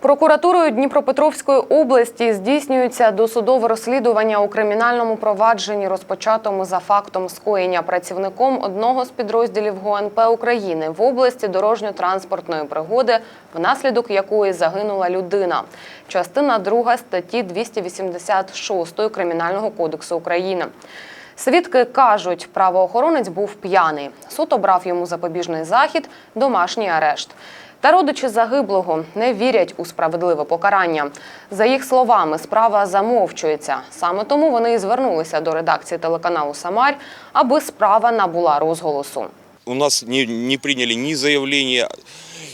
Прокуратурою Дніпропетровської області здійснюється досудове розслідування у кримінальному провадженні, розпочатому за фактом скоєння працівником одного з підрозділів ГУНП України в області дорожньо-транспортної пригоди, внаслідок якої загинула людина. Частина 2 статті 286 Кримінального кодексу України. Свідки кажуть, правоохоронець був п'яний. Суд обрав йому запобіжний захід, домашній арешт. Та родичі загиблого не вірять у справедливе покарання. За їх словами, справа замовчується. Саме тому вони і звернулися до редакції телеканалу Самарь, аби справа набула розголосу. У нас не, не приняли ни заявления,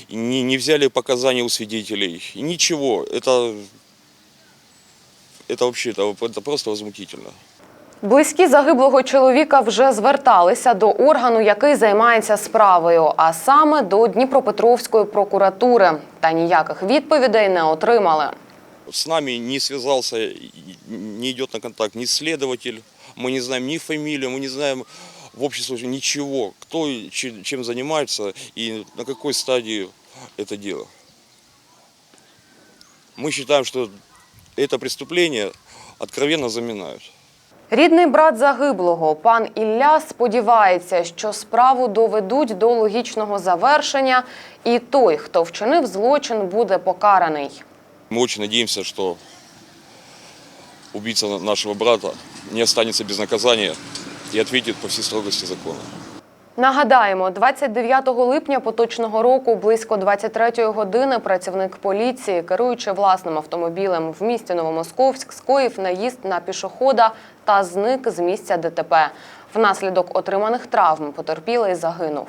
не, не взяли показания у свидетелей. Ничего. Это, это вообще это, это просто возмутительно. Близькі загиблого чоловіка вже зверталися до органу, який займається справою, а саме до Дніпропетровської прокуратури. Та ніяких відповідей не отримали. С нами не связался, и не идет на контакт ни следователь, мы не знаем ни фамилию, мы не знаем в общем случае ничего, кто и че- чем занимается и на какой стадии это дело. Мы считаем, что это преступление откровенно заминают. Рідний брат загиблого, пан Ілля, сподівається, що справу доведуть до логічного завершення, і той, хто вчинив злочин, буде покараний. Ми дуже сподіваємося, що убийца нашего брата не останется без наказания и ответит по всей строгости закона. Нагадаємо, 29 липня поточного року, близько 23 години, працівник поліції, керуючи власним автомобілем в місті Новомосковськ, скоїв наїзд на пішохода та зник з місця ДТП. Внаслідок отриманих травм потерпілий загинув.